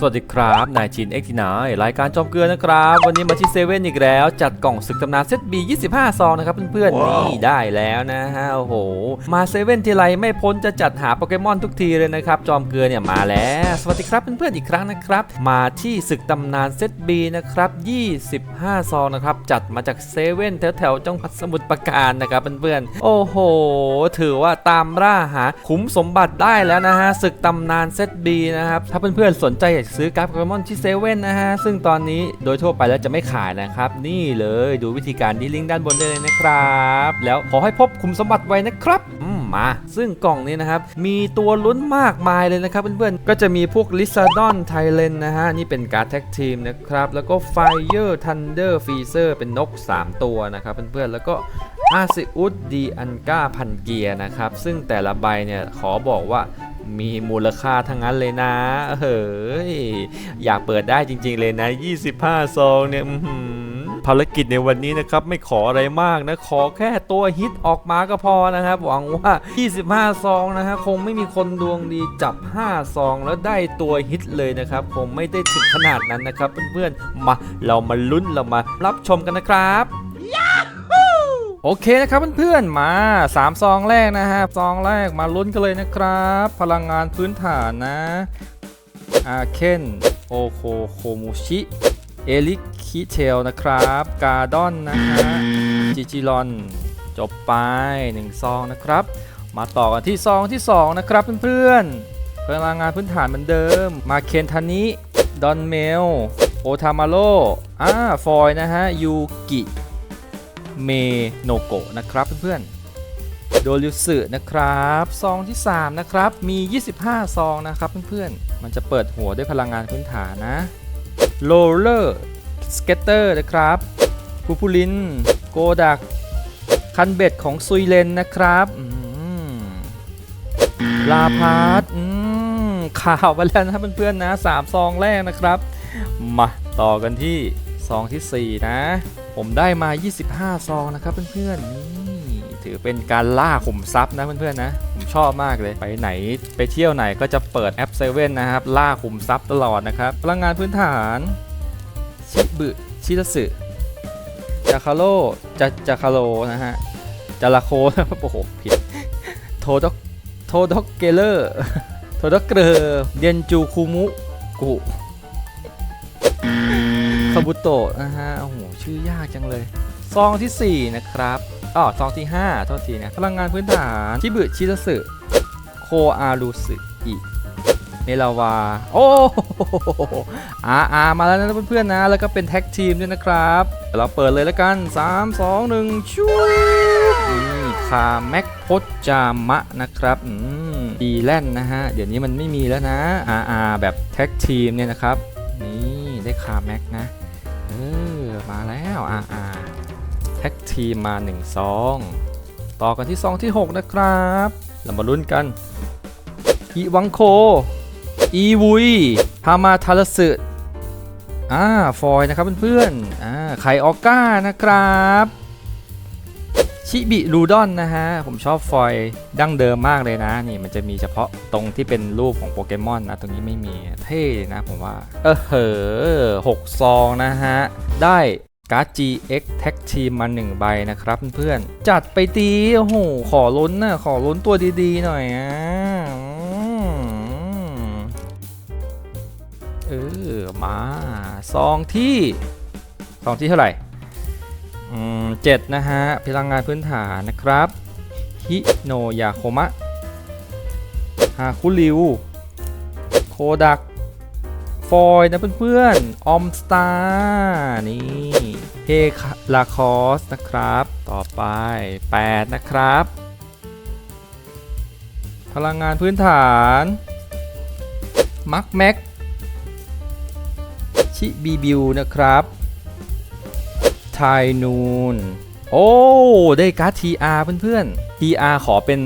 สวัสดีครับนายจินเอ็กทีนายรายการจอมเกลือนะครับ วันนี้มาที่เซเว่นอีกแล้ว จัดกล่องศึกตำนานเซต B 25 ซองนะครับเพื่อนๆว้าวนี่ได้แล้วนะฮะโอ้โห มาเซเว่นทีไรไม่พ้นจะจัดหาโปเกมอนทุกทีเลยนะครับ จอมเกลือเนี่ยมาแล้ว สวัสดีครับเพื่อนๆอีกครั้งนะครับ มาที่ศึกตำนานเซต B นะครับ 25 ซองนะครับ จัดมาจากเซเว่นแถวๆจังหวัดสมุทรปราการนะครับเพื่อนๆโอ้โห ถือว่าตามล่าหาคุ้มสมบัติได้แล้วนะฮะศึกตำนานเซต B นะครับถ้าเพื่อนๆสนใจอยากซื้อการ์ดโปเกมอนที่เซเว่นนะฮะ ซึ่งตอนนี้โดยทั่วไปแล้วจะไม่ขายนะครับ นี่เลยดูวิธีการที่ลิงก์ด้านบนได้เลยนะครับ แล้วขอให้พบคุมสมบัติไว้นะครับมา ซึ่งกล่องนี้นะครับ มีตัวลุ้นมากมายเลยนะครับเพื่อนๆ ก็จะมีพวกลิซาดอนไทเลนนะฮะ นี่เป็นการ์ดแท็กทีมนะครับ แล้วก็ไฟเ r อร์ทันเดอร์ฟีเซอร์เป็นนก 3 ตัวนะครับเพื่อนๆ แล้วก็อาซิอุสดีอันก้าพันเกียนะครับ ซึ่งแต่ละใบเนี่ยขอบอกว่า มีมูลค่าทั้งนั้นเลยนะ เฮ้ย อยากเปิดได้จริง ๆ เลยนะ 25 ซองเนี่ยอื้อหือภารกิจในวันนี้นะครับไม่ขออะไรมากนะ ขอแค่ตัวฮิตออกมาก็พอนะครับ หวังว่า 25 ซองนะฮะคงไม่มีคนดวงดีจับ 5 ซอง แล้วได้ตัวฮิตเลยนะครับคงไม่ได้ถึงขนาดนั้นนะครับ เพื่อนๆมาเรามาลุ้นเรามารับชมกันนะครับ โอเคนะครับเพื่อนๆ มา 3 ซองแรกนะฮะซองแรกมาลุ้นกันเลยนะครับ พลังงานพื้นฐานนะอาเคนโอโคโคมุชิเอลิคิเทลนะครับกาดอนนะฮะจิจิรอนจบไป 1 ซองนะครับ มาต่อกันที่ซองที่ 2 นะครับเพื่อนๆพลังงานพื้นฐานเหมือนเดิม มาเคนทานิดอนเมลโอทามาโรอ่าฟอยนะฮะยูกิ เมโนโกะนะครับเพื่อนๆโดริวสึนะครับซองที่ 3 นะครับมี 25 ซองนะครับเพื่อนๆ มันจะเปิดหัวด้วยพลังงานพื้นฐานนะโรลเลอร์สเก็ตเตอร์นะครับพูพูลินโกดัก คันเบ็ดของซุยเลนนะครับลาพาร์ตข่าวไปแล้วนะเพื่อนๆนะสามซองแรกนะครับ มาต่อกันที่ ซองทีสี่ 4 นะ ผมได้มา 25 ซองนะครับเพื่อนๆนี่ถือเป็นการล่าขุมทรัพย์นะเพื่อนๆนะ ผมชอบมากเลย ไปไหนไปเที่ยวไหนก็จะเปิดแอป7นนะครับ ล่าขุมทรัพย์ตลอดนะครับ พลังงานพื้นฐานชิบึชิตสึจาคาโรจาจาคาโรนะฮะจาราโคนะโอ้โหผิดโทดอกโทด็อกเกเลอร์โทด็อกเกอร์เดนจูคุมุกุ บุโตะนะฮะโอ้โหชื่อยากจังเลย ซองที่ 4 นะครับอ๋อซองที่ 5 โทษทีนะพลังงานพื้นฐานชิบึชิตสึโคอารุสึอิเนลาวา โอ้อาอามาแล้วนะเพื่อนๆนะ แล้วก็เป็นแท็กทีมด้วยนะครับ เราเปิดเลยแล้วกัน 3 2 1ชูนี่คาแม็กพจจามะนะครับอืมดีแลนนะฮะ เดี๋ยวนี้มันไม่มีแล้วนะอาอาแบบแท็กทีมเนี่ยนะครับ นี่ได้คาแม็กนะ เออมาแล้วอาอาแท็กทีมมา1ซองต่อกันที่ซองที่ 6 นะครับเรามาลุ้นกันอิวังโค อีวุยฮามาทารสึอ่า ฟอยนะครับเพื่อนๆอ่าไคออก้านะครับ ชิบิรูดอนนะฮะ ผมชอบฟอยดั้งเดิมมากเลยนะ นี่มันจะมีเฉพาะตรงที่เป็นรูปของโปเกมอนนะ ตรงนี้ไม่มีเท่นะผมว่า เออเหอหกซองนะฮะ ได้การ์ด GX Tag Team มา1ใบนะครับเพื่อนๆ จัดไปตี โอ้โห ขอลุ้นนะขอลุ้นตัวดีๆ หน่อยอะเออ มา ซองที่ ซองที่เท่าไหร่ เจ็ดนะฮะ พลังงานพื้นฐานนะครับฮิโนยาโคมะฮาคุริว โคดัก ฟอยนะเพื่อนๆ ออมสตาร์นี่เฮลาคอสนะครับ ต่อไป 8 นะครับ พลังงานพื้นฐาน มักแม็ก ชิบีบิวนะครับ ไทนูน โอ้ ได้การ์ด TR เพื่อนๆ TR ขอเป็น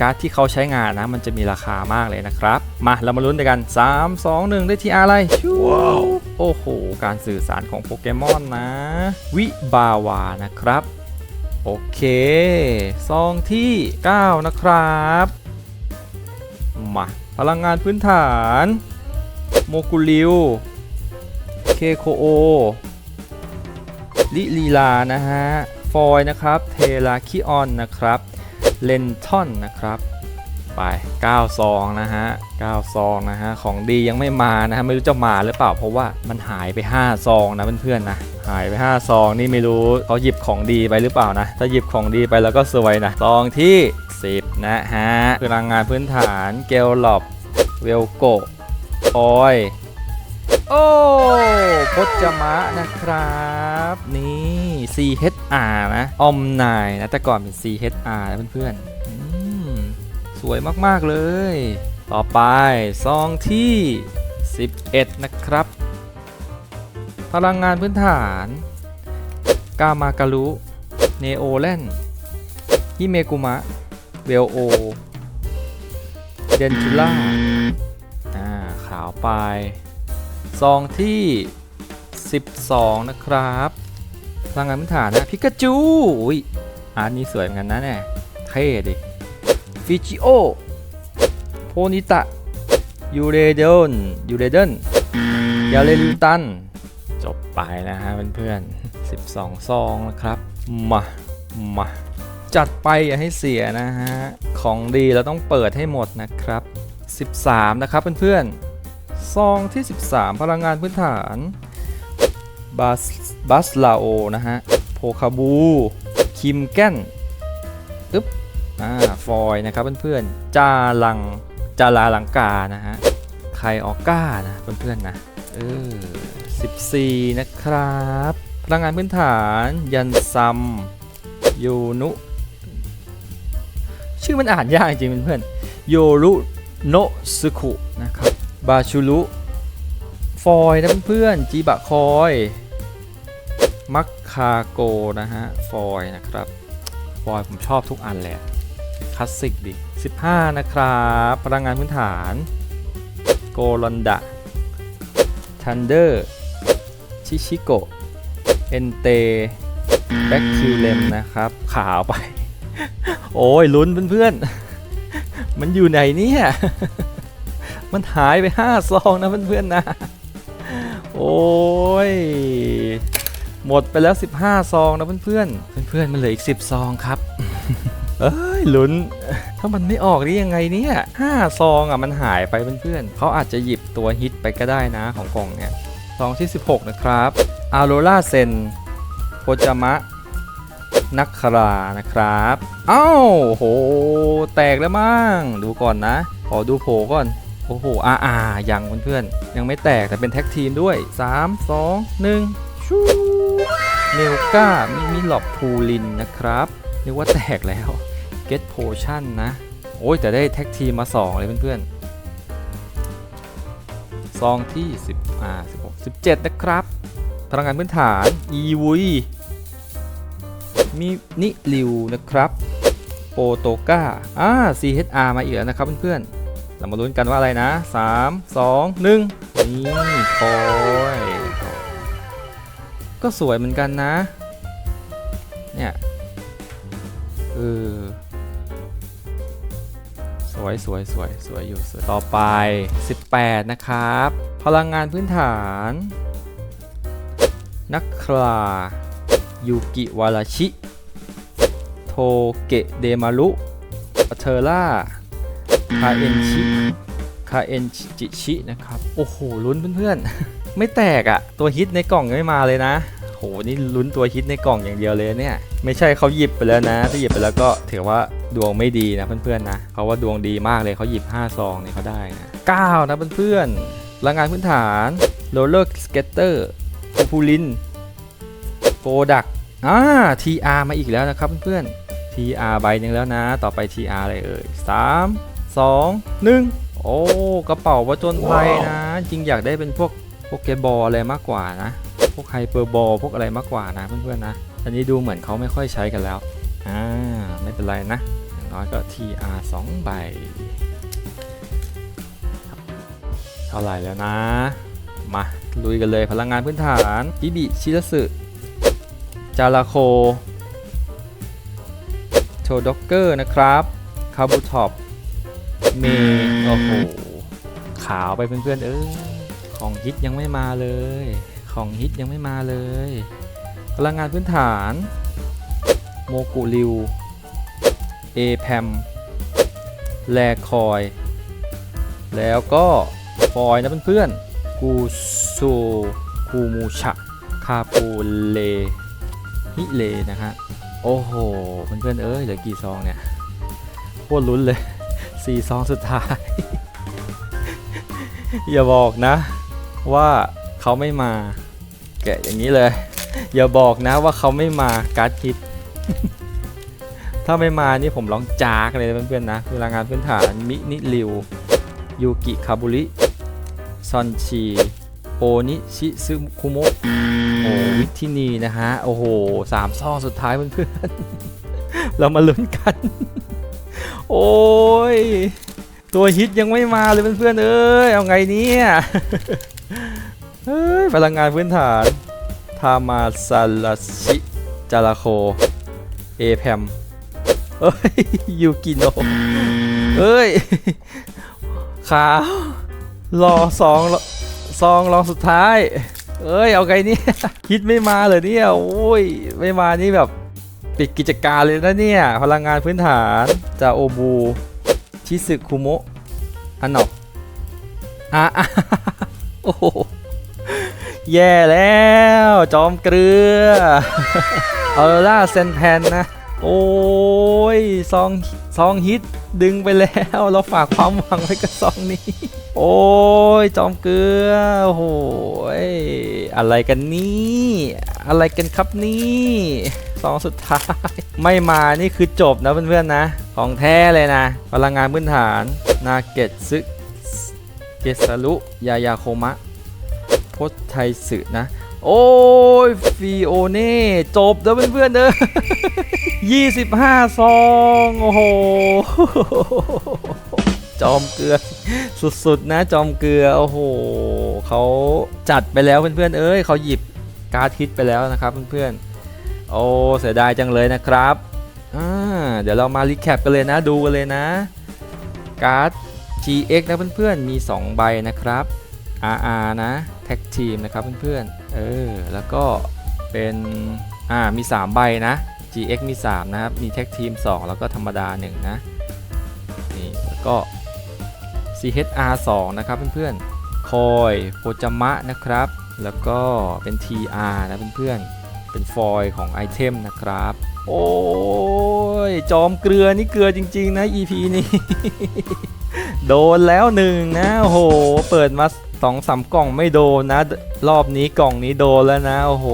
การ์ดที่เขาใช้งานนะ มันจะมีราคามากเลยนะครับ มาเรามาลุ้นด้วยกัน 3 2 1 ได้ TR อะไรชูโอ้โห การสื่อสารของโปเกมอนนะ วิบาวานะครับ โอเค ซองที่ 9 นะครับ มาพลังงานพื้นฐาน โมกุริว เคโคโอ ลิลีลานะฮะ ฟอยนะครับ เทราคิออนนะครับ เลนทอนนะครับ ไป9ซองนะฮะ9ซองนะฮะ ของดียังไม่มานะฮะ ไม่รู้จะมาหรือเปล่า เพราะว่ามันหายไป 5 ซองนะเพื่อนๆนะ หายไป 5 ซองนี่ไม่รู้เขาหยิบของดีไปหรือเปล่านะ ถ้าหยิบของดีไปแล้วก็สวยนะ ซองที่ 10 นะฮะพลังงานพื้นฐาน เกลลอบเวลโกออย โอ้ พจมะนะครับ นี่ CHR นะออมนายนะ แต่ก่อนเป็น CHR นะเพื่อนๆอืมสวยมาก ๆ เลย ต่อไป ซองที่ 11 นะครับ พลังงานพื้นฐาน กามาการุเนโอแลนฮิเมกุมะเวลโอ เดนทูล่า อ่า ขาวไปซองที่ 12 นะครับพลังงานพื้นฐานนะพิกาจูอุ้ยอันนี้สวยเหมือนกันนะเนี่ยเท่ดิฟิจิโอโพนิตะยูเรเดนยูเรเดนยาเลลิตัน จบไปนะฮะเพื่อนๆ12 ซองนะครับ มา มา จัดไปอย่าให้เสียนะฮะ ของดีเราต้องเปิดให้หมดนะครับ 13 นะครับเพื่อนๆซองที่ 13 พลังงานพื้นฐาน บัสบัสลาโอนะฮะโพคาบู คิมแกนอึ๊บอ่าฟอยนะครับเพื่อนๆจาลังจาลาลังกานะฮะไคออก้านะเพื่อนๆนะเออ14 นะครับ พลังงานพื้นฐาน ยันซัมยูนุ ชื่อมันอ่านยากจริงๆเพื่อนๆโยรุโนะซึคุนะครับ บาชูรุฟอยนะเพื่อนๆจีบะคอย คาโกนะฮะ ฟอยนะครับ ฟอยผมชอบทุกอันเลยอะคลาสสิกดิ 15 นะครับพลังงานพื้นฐาน โกลอนดะทันเดอร์ชิชิโกะเอนเตแบ็คคิวเลมนะครับ ขาวไป โอ้ย ลุ้นเพื่อนๆ มันอยู่ไหนเนี่ย มันหายไป 5 ซองนะเพื่อนๆนะ โอ้ย หมดไปแล้ว 15 ซองนะเพื่อนๆ เพื่อนๆ มันเหลืออีก 10 ซองครับ เอ้ยลุ้น ถ้ามันไม่ออกได้ยังไงเนี่ย5ซองอะมันหายไปเพื่อนๆเขาอาจจะหยิบตัวฮิตไปก็ได้นะของกล่องเนี่ยซองที่ 16 นะครับอาโรล่าเซนโพจามะนักครานะครับ เอ้าโห แตกแล้วมั้ง ดูก่อนนะ ขอดูโผก่อน โอ้โห อาอายังเพื่อนๆ ยังไม่แตกแต่เป็นแท็กทีมด้วย 3 2 1ชู เนลกามิมิลอบพูลินนะครับเรียกว่าแตกแล้ว Get Potion นะ โอ้ยแต่ได้แท็กทีมมา2 เลยเพื่อนๆ ซองที่ 10อ่า16 17 นะครับ พลังงานพื้นฐาน อีวุยมีนิลิวนะครับ โปโตกาอ่า CHR มาอีกแล้วนะครับเพื่อนๆเรามาลุ้นกันว่าอะไรนะ 3 2 1 นี่คอย ก็สวยเหมือนกันนะ เนี่ยเออสวยสวยสวยสวยอยู่สวยต่อไป 18 นะครับ พลังงานพื้นฐาน นักครายูกิวาราชิ โทเกะเดมารุเทอร่าคาเอนชิคาเอนจิชินะครับ โอ้โห ลุ้นเพื่อนๆ ไม่แตกอะ่ะ ตัวฮิตในกล่องยังไม่มาเลยนะ โห นี่ลุ้นตัวฮิตในกล่องอย่างเดียวเลยเนี่ย ไม่ใช่เขาหยิบไปแล้วนะ ถ้าหยิบไปแล้วก็ถือว่าดวงไม่ดีนะเพื่อนๆนะเขาว่าดวงดีมากเลยเขาหยิบ5ซองเนี่ยเขาได้นะ9นะเพื่อนๆพลังงานพื้นฐานโรลเลอร์สเก็ตเตอร์คูพูลินโกดักอ่า TR มาอีกแล้วนะครับเพื่อนๆ TR ใบหนึ่งแล้วนะ ต่อไป TR อะไรเอ่ย3 2 1โอ้ กระเป๋าวัจนภัยนะ จริงอยากได้เป็นพวก โปเกบอลอะไรมากกว่านะ พวกไฮเปอร์บอลพวกอะไรมากกว่านะเพื่อนๆนะ อันนี้ดูเหมือนเขาไม่ค่อยใช้กันแล้ว อ่า ไม่เป็นไรนะ อย่างน้อยก็ TR 2ใบ เท่าไหร่แล้วนะ มา ลุยกันเลยพลังงานพื้นฐานอิบิชิรสึจาราโคโชด็อกเกอร์นะครับคาบูท็อปเมโอ้โหขาวไปเพื่อนๆเออ ของฮิตยังไม่มาเลย ของฮิตยังไม่มาเลยพลังงานพื้นฐาน โมกุริว เอแพมแลคอย แล้วก็ฟอยนะเพื่อนๆ กูโซคูมูชะ คาปูเล ฮิเลนะฮะ โอ้โห เพื่อนๆ เอ้ย เหลือกี่ซองเนี่ย โคตรลุ้นเลยสี่ซองสุดท้าย อย่าบอกนะ ว่าเขาไม่มา แกะอย่างนี้เลย อย่าบอกนะว่าเขาไม่มาการ์ดฮิตถ้าไม่มานี่ผมร้องจากเลยนเพื่อนๆนะพลังงานพื้นฐานมินิริวยูกิคาบุริซอนชีโอนิชิซึคุโมะโอวิทินีนะฮะ โอ้โหสามซองสุดท้ายเพื่อนๆเรามาลุ้นกัน โอ้ย ตัวฮิตยังไม่มาเลยเพื่อนๆเอ้ย เอาไงเนี่ย ยพลังงานพื้นฐาน ทามาซาลาชิจาราโค เอแพมเอ้ย ยูกิโนเอ้ย ขาว รอสองรอซองรองสุดท้าย เอ้ย เอาไงเนี่ยฮิตไม่มาเลยเนี่ย โอ้ย ไม่มานี่แบบปิดกิจการเลยนะเนี่ย พลังงานพื้นฐานจาโอบู ชิซึคุโมะอันนอกอะอะโอ้โห แย่แล้ว จอมเกลือเออล่าเซนแพนนะ โอ้ยซองซองฮิตดึงไปแล้ว เราฝากความหวังไว้กับซองนี้ โอ้ยจอมเกลือโอ้โหยอะไรกันนี่อะไรกันครับนี่ซองสุดท้าย ไม่มานี่คือจบนะเพื่อนๆนะ ของแท้เลยนะ พลังงานพื้นฐาน นาเกตซึเกสรุยายาโคมะ พสไทยสึนะ โอ้ยฟีโอเน่จบแล้วเพื่อนๆเด้อ25ซอง โอ้โห จอมเกลือสุดๆนะจอมเกลือ โอ้โหเขาจัดไปแล้วเพื่อนๆ เอ้ยเขาหยิบการ์ดฮิตไปแล้วนะครับเพื่อนๆ โอ้เสียดายจังเลยนะครับเดี๋ยวเรามารีแคปกันเลยนะดูกันเลยนะ การ์ด GX นะเพื่อนๆ มี 2 ใบนะครับ RR นะ ท็กทีมนะครับเพื่อนๆ เออ แล้วก็เป็น อ่า มี 3 ใบนะ GX มี 3 นะครับ มีแท็กทีม 2 แล้วก็ธรรมดา 1 นะ นี่ แล้วก็ CHR 2 นะครับเพื่อนๆ คอยโปจมะนะครับ แล้วก็เป็น TR นะเพื่อนๆ เป็นฟอยล์ของไอเทมนะครับ โอ้ย จอมเกลือนี่เกลือจริง ๆ นะ EP นี้ โดนแล้วหนึ่งนะ โอ้โห เปิดมา สองสามกล่องไม่โดนนะ รอบนี้กล่องนี้โดนแล้วนะ โอ้โห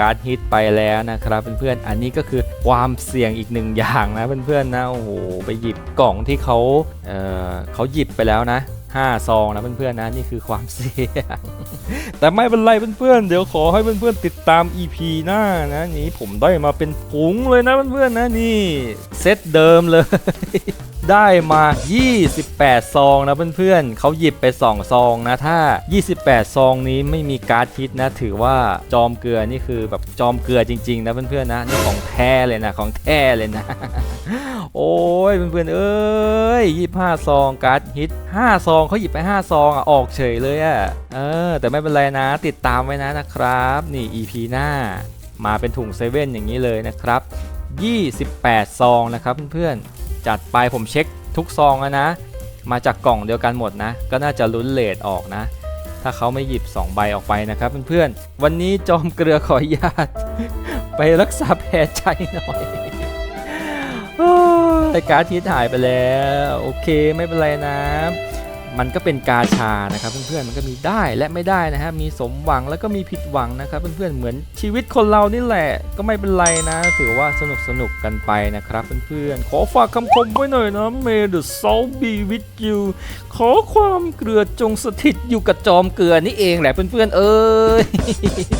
การฮิตไปแล้วนะครับเพื่อนๆอันนี้ก็คือความเสี่ยงอีกหนึ่งอย่างนะเพื่อนๆนะโอ้โหไปหยิบกล่องที่เขาเออเขาหยิบไปแล้วนะ5ซองนะเพื่อนๆนะนี่คือความเสี่ยงแต่ไม่เป็นไรเพื่อนๆเดี๋ยวขอให้เพื่อนๆติดตาม EP หน้านะ นี่ผมได้มาเป็นผงเลยนะเพื่อนๆนะนี่เซตเดิมเลย ได้มา 28 ซองนะเพื่อนๆเขาหยิบไป 2 ซองนะถ้า 28 ซองนี้ไม่มีการ์ดฮิตนะถือว่าจอมเกลือนี่คือแบบจอมเกลือจริงๆนะเพื่อนๆนะนี่ของแท้เลยนะของแท้เลยนะ โอ้ยเพื่อนๆเอ้ย25 ซองการ์ดฮิต 5 ซองเขาหยิบไป 5 ซองอะออกเฉยเลยอะเออแต่ไม่เป็นไรนะ ติดตามไว้นะนะครับ นี่ EP หน้า มาเป็นถุงเซเว่นอย่างนี้เลยนะครับ 28 ซองนะครับเพื่อนๆ จัดไปผมเช็คทุกซองแล้วนะ มาจากกล่องเดียวกันหมดนะ ก็น่าจะลุ้นเลทออกนะ ถ้าเขาไม่หยิบ 2 ใบออกไปนะครับเพื่อนๆ วันนี้จอมเกลือขออนุญาต ไปรักษาแผลใจหน่อยโอ้ยการ์ดทิตหายไปแล้ว โอเคไม่เป็นไรนะ มันก็เป็นกาชานะครับเพื่อนๆมันก็มีได้และไม่ได้นะฮะมีสมหวังแล้วก็มีผิดหวังนะครับเพื่อนๆเหมือนชีวิตคนเรานี่แหละก็ไม่เป็นไรนะ ถือว่าสนุกสนุกกันไปนะครับเพื่อนๆขอฝากคำคมไว้หน่อยนะ May the salt be with you ขอความเกลือจงสถิตอยู่กับจอมเกลือนี่เองแหละเพื่อนๆเอ้ย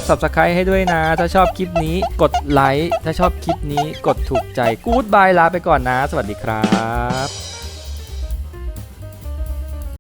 subscribe ให้ด้วยนะ ถ้าชอบคลิปนี้กดไลค์ถ้าชอบคลิปนี้กดถูกใจกู๊ดบายลาไปก่อนนะ สวัสดีครับ